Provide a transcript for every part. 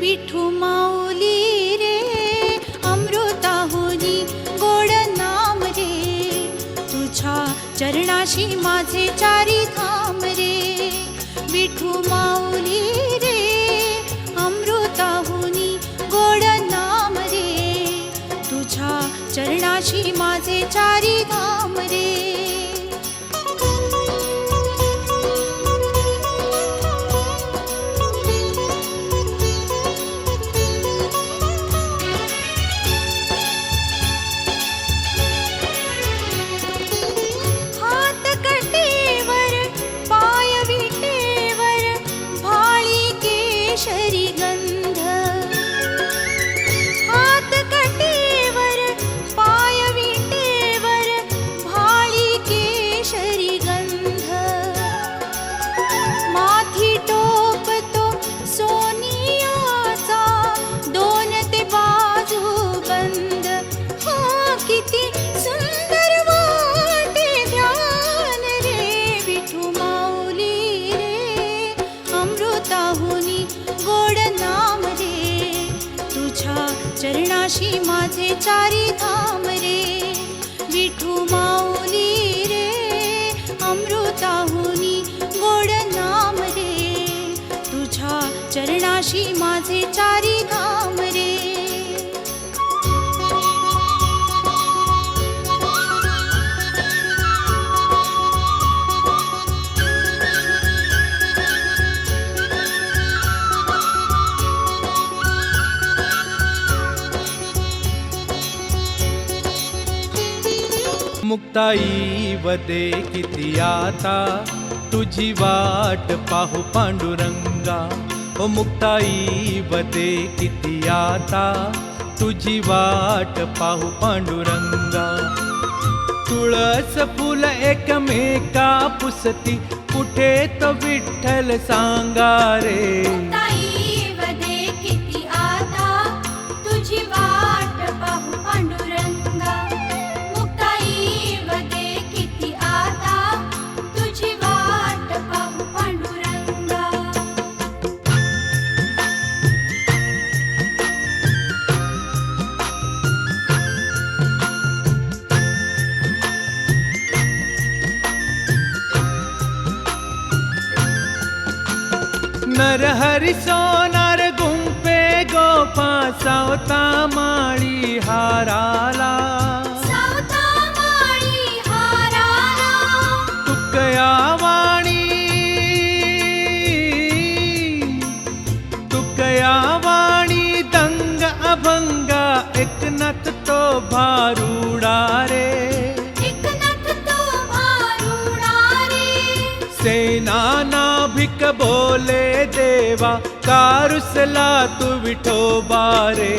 विठू माऊली रे अमृताहुनी गोड नाम रे. तुझ्या चरणाशी माझे चारी धाम रे. विठू माऊली रे अमृताहुनी गोड नाम रे. तुझ्या चरणाशी माझे चारी धाम रे. चरणाशी माझे ताई वदे किती आता? तुझी वाट पाहू पांडुरंगा. ओ मुक्ताई वदे किती आता? तुझी वाट पाहू पांडुरंगा. तुळस फुल एकमेका पुसती. कुठे तो विठ्ठल सांगा रे? नरहरी सोनार गुंपे गोपा सावता माळी हाराला. सावता माळी हाराला. तुकया वाणी. तुकया वाणी दंग अभंगा एकनाथ तो भारुडा रे. एकनाथ तो भारुडा रे. सेना नाभिक बोले देवा कारुसला तू विठोबा रे.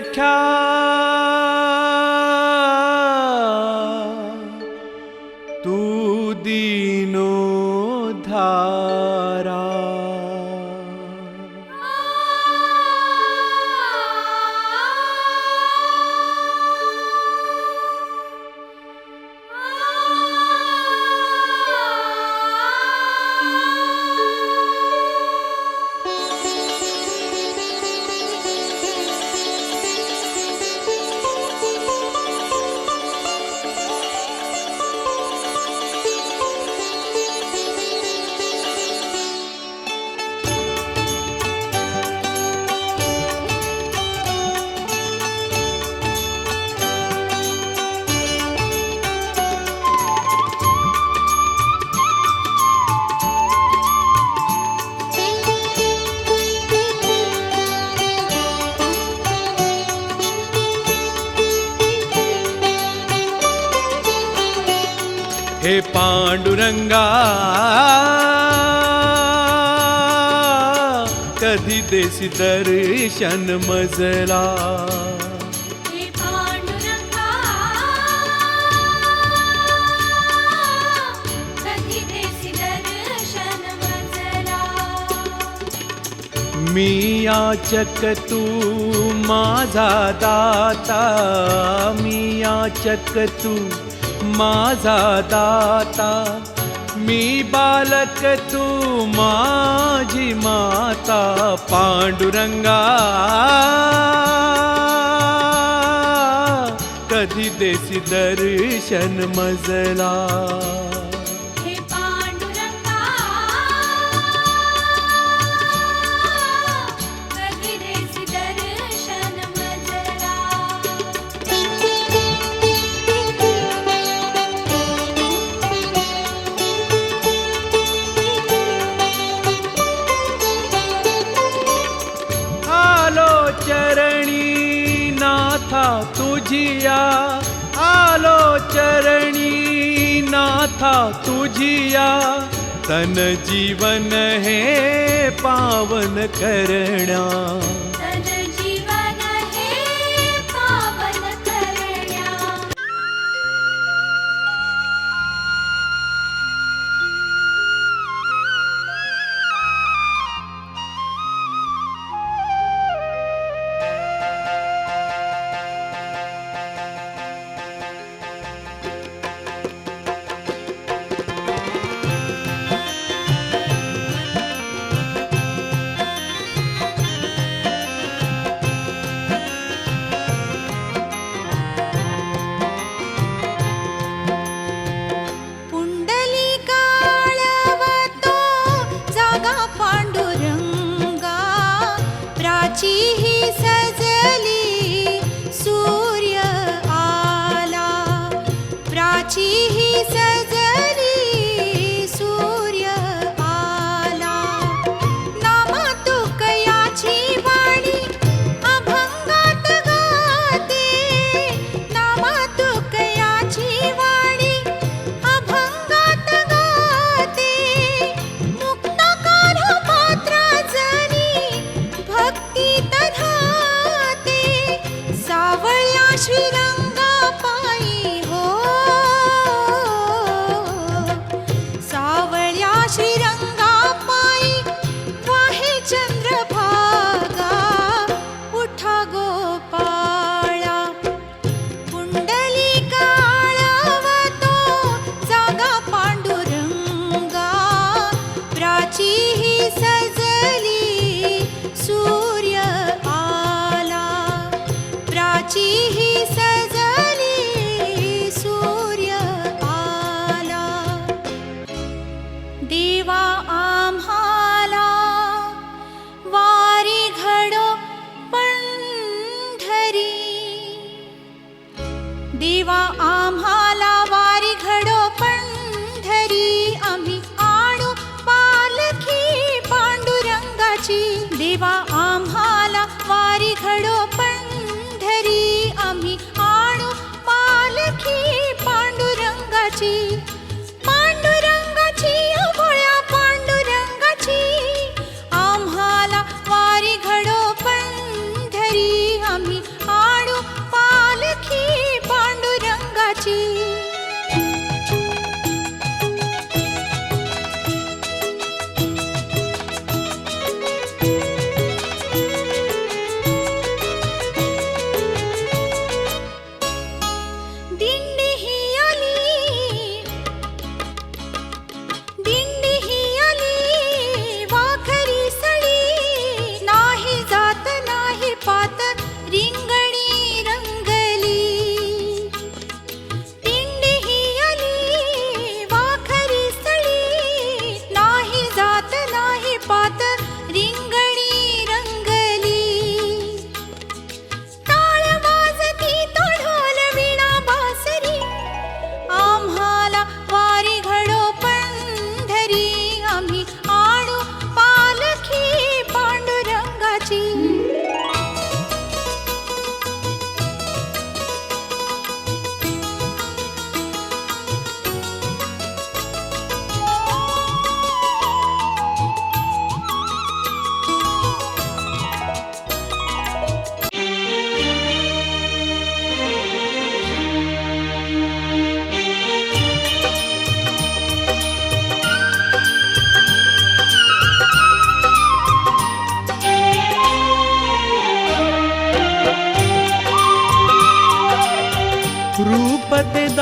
छा धारा। कधी देसी दर्शन मजला? मी चक तू माझा दाता। मी चक तू माझा दाता। मी बालक तू माझी माता पांडुरंगा. कधी देसी दर्शन मजला. नाथा तुझिया आलो चरणी नाथा तुझिया तन जीवन हे पावन करणा त्याची ही सर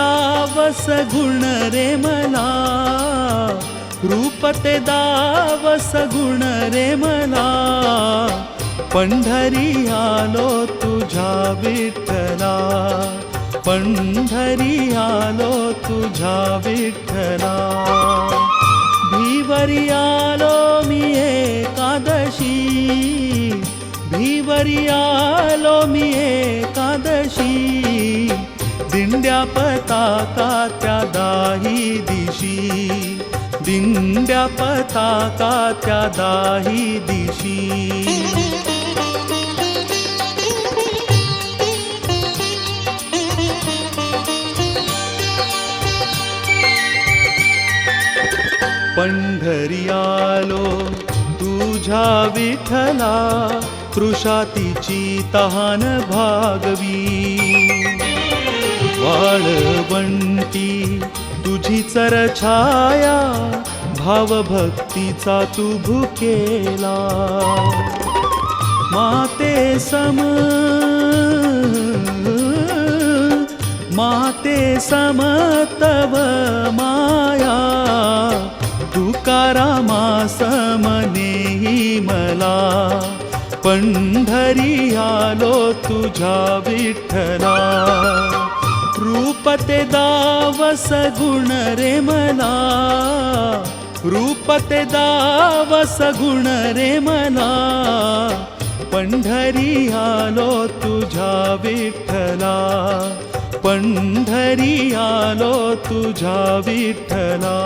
दावस गुण रे मला रूप ते दावस गुण रे मला पंढरी आलो तुझा विठ्ठला. पंढरी आलो तुझा विठ्ठला. भीवरी आलो मी एकादशी. भीवरी आलो मी एकादशी. दिंड्या पताका त्या दाही दिशी. दिंड्या पताका त्या दाही दिशी. पंढरी आलो तुझ्या विठला कृषातीची तहान भागवी. वाळवंटी तुझी चरछाया भावभक्तीचा तू भुकेला. माते सम माते समतव माया तुकारामा समनेही मला. पंढरी आलो तुझ्या विठ्ठला. रूप ते दावस गुण रे मला रूप ते दावस गुण रे मला पंढरी आलो तुझ्या विठ्ठला. पंढरी आलो तुझ्या विठ्ठला.